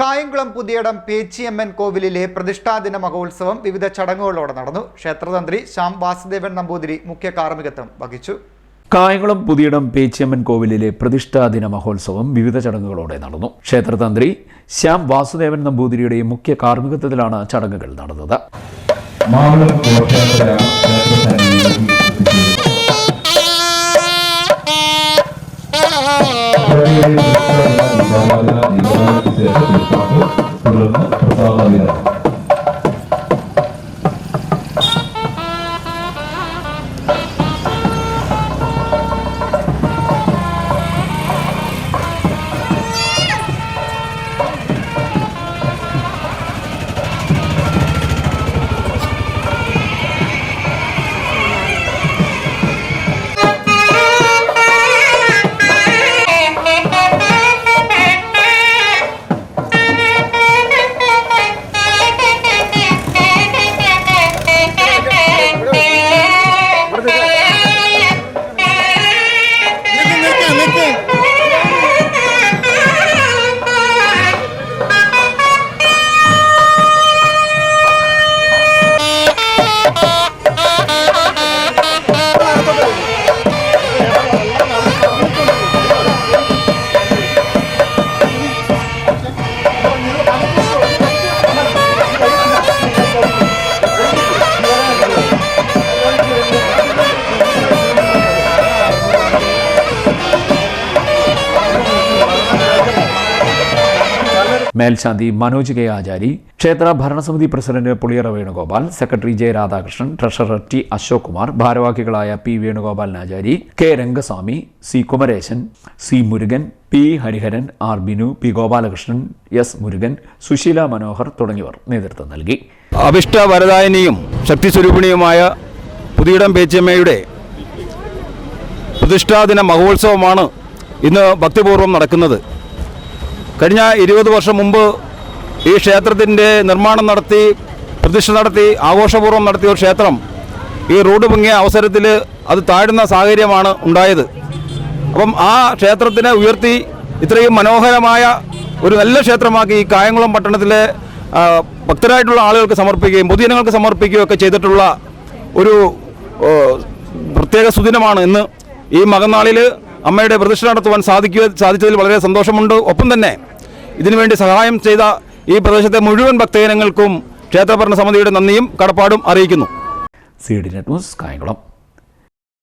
കായംകുളം പുതിയടം പേച്ചിയമ്മൻ കോവിലിലെ പ്രതിഷ്ഠാദിന മഹോത്സവം വിവിധ ചടങ്ങുകളോടെ നടന്നു. ക്ഷേത്രതന്ത്രി ശ്യാം വാസുദേവൻ നമ്പൂതിരി മുഖ്യ കാർമ്മികത്വം വഹിച്ചു. കായംകുളം പുതിയടം പേച്ചിയമ്മൻ കോവിലിലെ പ്രതിഷ്ഠാദിന മഹോത്സവം വിവിധ ചടങ്ങുകളോടെ നടന്നു. ക്ഷേത്രതന്ത്രി ശ്യാം വാസുദേവൻ നമ്പൂതിരിയുടെ മുഖ്യ കാർമ്മികത്വത്തിലാണ് ചടങ്ങുകൾ നടന്നത്. ప్రజావాద ప్రజావాద ప్రజావాద മേൽശാന്തി മനോജ് കെ ആചാരി ക്ഷേത്ര ഭരണസമിതി president Puliyara Venugopal secretary J Radhakrishnan treasurer T Ashok Kumar ഭാരവാഹികളായ P Venugopal Achari K Rangaswamy C Kumaresan C Murugan P Hariharan R Binu P Gopalakrishnan S Murugan Susheela Manohar തുടങ്ങിയവർ നേതൃത്വം നൽകി. അഭിഷ്ട വരദായനിയും ശക്തിസ്വരൂപിണിയുമായ പുതിയിടം പേച്ചമ്മയുടെ പ്രതിഷ്ഠാദിന മഹോത്സവമാണ് ഇന്ന് ഭക്തിപൂർവം നടക്കുന്നത്. കഴിഞ്ഞ ഇരുപത് വർഷം മുമ്പ് ഈ ക്ഷേത്രത്തിന്റെ നിർമ്മാണം നടത്തി പ്രതിഷ്ഠ നടത്തി ആഘോഷപൂർവം നടത്തിയ ഒരു ക്ഷേത്രം. ഈ റോഡ് പൊങ്ങിയ അവസരത്തിൽ അത് താഴുന്ന സാഹചര്യമാണ് ഉണ്ടായത്. അപ്പം ആ ക്ഷേത്രത്തിനെ ഉയർത്തി ഇത്രയും മനോഹരമായ ഒരു നല്ല ക്ഷേത്രമാക്കി ഈ കായംകുളം പട്ടണത്തിലെ ഭക്തരായിട്ടുള്ള ആളുകൾക്ക് സമർപ്പിക്കുകയും പൊതുജനങ്ങൾക്ക് സമർപ്പിക്കുകയും ഒക്കെ ചെയ്തിട്ടുള്ള ഒരു പ്രത്യേക സുദിനമാണ് ഇന്ന് ഈ മകനാളിൽ അമ്മയുടെ പ്രദർശനം നടത്തുവാൻ സാധിക്കുക സാധിച്ചതിൽ വളരെ സന്തോഷമുണ്ട്. ഒപ്പം തന്നെ ഇതിനുവേണ്ടി സഹായം ചെയ്ത ഈ പ്രദേശത്തെ മുഴുവൻ ഭക്തജനങ്ങൾക്കും ക്ഷേത്രഭരണ സമിതിയുടെ നന്ദിയും കടപ്പാടും അറിയിക്കുന്നു. C D net news Kayamkulam.